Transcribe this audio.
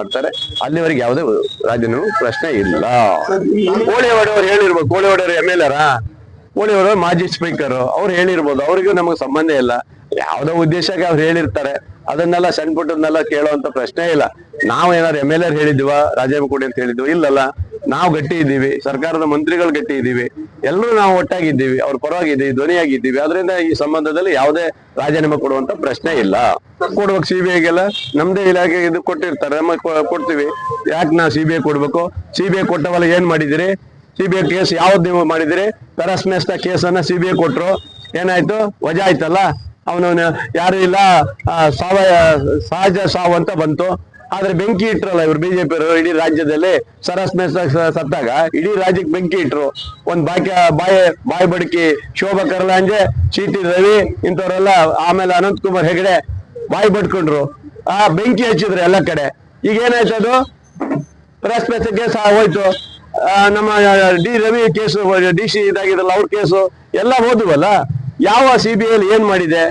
ಮಾಡ್ತಾರೆ. ಅಲ್ಲಿವರೆಗೆ ಯಾವುದೇ ರಾಜ್ಯನೂ ಪ್ರಶ್ನೆ ಇಲ್ಲ. ಕೋಳಿ ಹೊಡೆಯವ್ರು ಹೇಳಿರ್ಬೋದು ಕೋಳಿ ಹೊಡೆಯವ್ರು ಎಂ ಎಲ್ ಆರ ಕೋಳಿ ಮಾಜಿ ಸ್ಪೀಕರ್ ಅವ್ರು ಹೇಳಿರ್ಬೋದು, ಅವ್ರಿಗೂ ನಮಗೆ ಸಂಬಂಧ ಇಲ್ಲ. ಯಾವ್ದೋ ಉದ್ದೇಶಕ್ಕೆ ಅವ್ರು ಹೇಳಿರ್ತಾರೆ, ಅದನ್ನೆಲ್ಲ ಸಣ್ಣ ಪುಟ್ಟದನ್ನೆಲ್ಲ ಕೇಳುವಂತ ಪ್ರಶ್ನೆ ಇಲ್ಲ. ನಾವು ಏನಾದ್ರು ಎಂ ಎಲ್ ಆರ್ ಹೇಳಿದ್ವಾ ರಾಜೀನಾಮೆ ಕೊಡಿ ಅಂತ ಹೇಳಿದ್ವಿ, ಇಲ್ಲಲ್ಲ. ನಾವು ಗಟ್ಟಿ ಇದ್ದೀವಿ ಸರ್ಕಾರದ ಮಂತ್ರಿಗಳು ಗಟ್ಟಿ ಇದ್ದೀವಿ ಎಲ್ಲರೂ ನಾವು ಒಟ್ಟಾಗಿದ್ದೀವಿ ಅವ್ರ ಪರವಾಗಿದ್ದೀವಿ ಧ್ವನಿಯಾಗಿದ್ದೀವಿ. ಅದರಿಂದ ಈ ಸಂಬಂಧದಲ್ಲಿ ಯಾವುದೇ ರಾಜೀನಾಮೆ ಕೊಡುವಂತ ಪ್ರಶ್ನೆ ಇಲ್ಲ. ಕೊಡ್ಬೇಕು ಸಿ ಬಿ ಐಗೆಲ್ಲ ನಮ್ದೇ ಇಲಾಖೆ ಇದು ಕೊಟ್ಟಿರ್ತಾರೆ ನಮಗೆ ಕೊ- ಕೊಡ್ತೀವಿ. ಯಾಕೆ ನಾವು ಸಿ ಬಿ ಐ ಕೊಡ್ಬೇಕು? ಸಿ ಬಿ ಐ ಕೊಟ್ಟವಲ್ಲ ಏನ್ ಮಾಡಿದಿರಿ? ಸಿ ಬಿ ಐ ಕೇಸ್ ಯಾವ್ದು ನೀವು ಮಾಡಿದಿರಿ? ಕೇಸನ್ನ ಸಿ ಬಿ ಐ ಕೊಟ್ರು. ಏನಾಯ್ತು? ವಜಾ ಆಯ್ತಲ್ಲ? ಅವನವನ ಯಾರು ಇಲ್ಲ ಆ, ಸಾವ ಸಹಜ ಸಾವು ಅಂತ ಬಂತು. ಆದ್ರೆ ಬೆಂಕಿ ಇಟ್ರಲ್ಲ ಇವ್ರು ಬಿಜೆಪಿ ಇಡೀ ರಾಜ್ಯದಲ್ಲಿ ಸರಸ್ ಸತ್ತಾಗ, ಇಡೀ ರಾಜ್ಯಕ್ಕೆ ಬೆಂಕಿ ಇಟ್ರು. ಒಂದ್ ಬಾಕಿ, ಬಾಯಿ ಬಾಯಿ ಬಡಕಿ, ಶೋಭಾ ಕರ್ಲಾಂಜೆ, ಚೀಟಿ ರವಿ ಇಂಥವ್ರೆಲ್ಲ, ಆಮೇಲೆ ಅನಂತ್ ಕುಮಾರ್ ಹೆಗಡೆ ಬಾಯಿ ಬಡ್ಕೊಂಡ್ರು. ಆ ಬೆಂಕಿ ಹಚ್ಚಿದ್ರು ಎಲ್ಲ ಕಡೆ. ಈಗ ಏನಾಯ್ತು ಅದು? ಪರಸ್ಪರ ಸಹ ಹೋಯ್ತು. ನಮ್ಮ D Ravi case, D C ಇದಾಗಿದ್ರಲ್ಲ ಅವ್ರ ಕೇಸು, ಎಲ್ಲ ಹೋದ್ವಲ್ಲ? ಯಾವ ಸಿ ಬಿ ಐ ಏನ್ ಮಾಡಿದೆ?